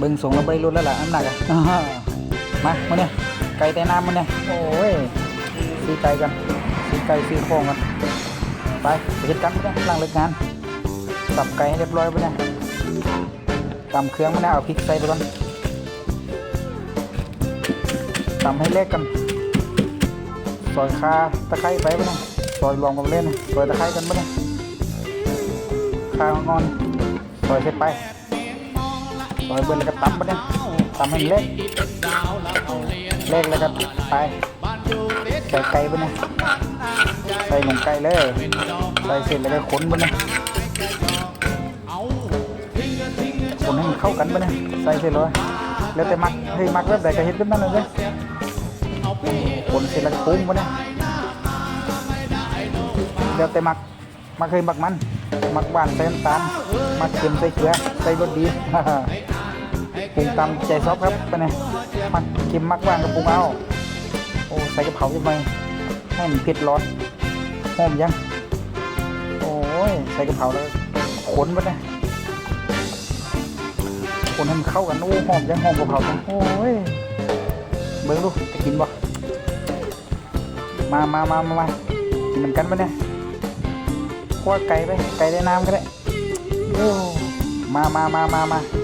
เบิ่งส่งระเบิดรุ่นแล้วล่ะน้ำหนักอะอ่าฮะมามาเนี่ยไก่แต่น้ำมันเนี่ยโอ้ยซื้อไก่กันซื้อไก่ซื้อโครงกันไปไปเฮ็ดกันไปเนี่ยหลังเลิกงานสับไก่ให้เรียบร้อยไปเนี่ยตำเครื่องมาเนี่ยเอาพริกใส่ไปก่อนตำให้เล็กกันซอยคาตะไคร้ไปไปเนี่ยซอยรวมกันไปเล่นเนี่ยซอยตะไคร้กันไปเนี่ยคางอนๆซอยเสร็จไป ซอยเบิ้ลแล้วก็ตำไปเนี่ยตำให้เล็กเล็กแล้วก็ไปใส่ไก่ไปเนี่ยใส่หนุ่มไก่เลยใส่เสร็จแล้วก็ขนไปเนี่ยขนให้มันเข้ากันไปเนี่ยใส่เสร็จเลยแล้วแต่มักให้มักแบบใดก็เฮ็ดขึ้นนั่นเลยเด้อขนเสร็จแล้วก็ปรุงไปเนี่ยแล้วแต่มัก มักเคยมักมัน มักหวานใส่น้ำตาลมักเค็มใส่เกลือใส่รสดีปรุงตามใจซอฟครับไปไหนมักเค็มมักหวานก็ปรุงเอาโอ้ใส่กระเพราจะไปให้มันเผ็ดร้อนหอมยังโอ้ยใส่กระเพราแล้วขนไปนะขนให้มันเข้ากันโอ้หอมยังหอมกระเพราจังโอ้ยเบิ้งดูจะกินบ่มามามามามากินน้ำกันไปเนี่ย คั่าไก่ไปไก่ได้น้ำก็ได้โอ้มามามามามา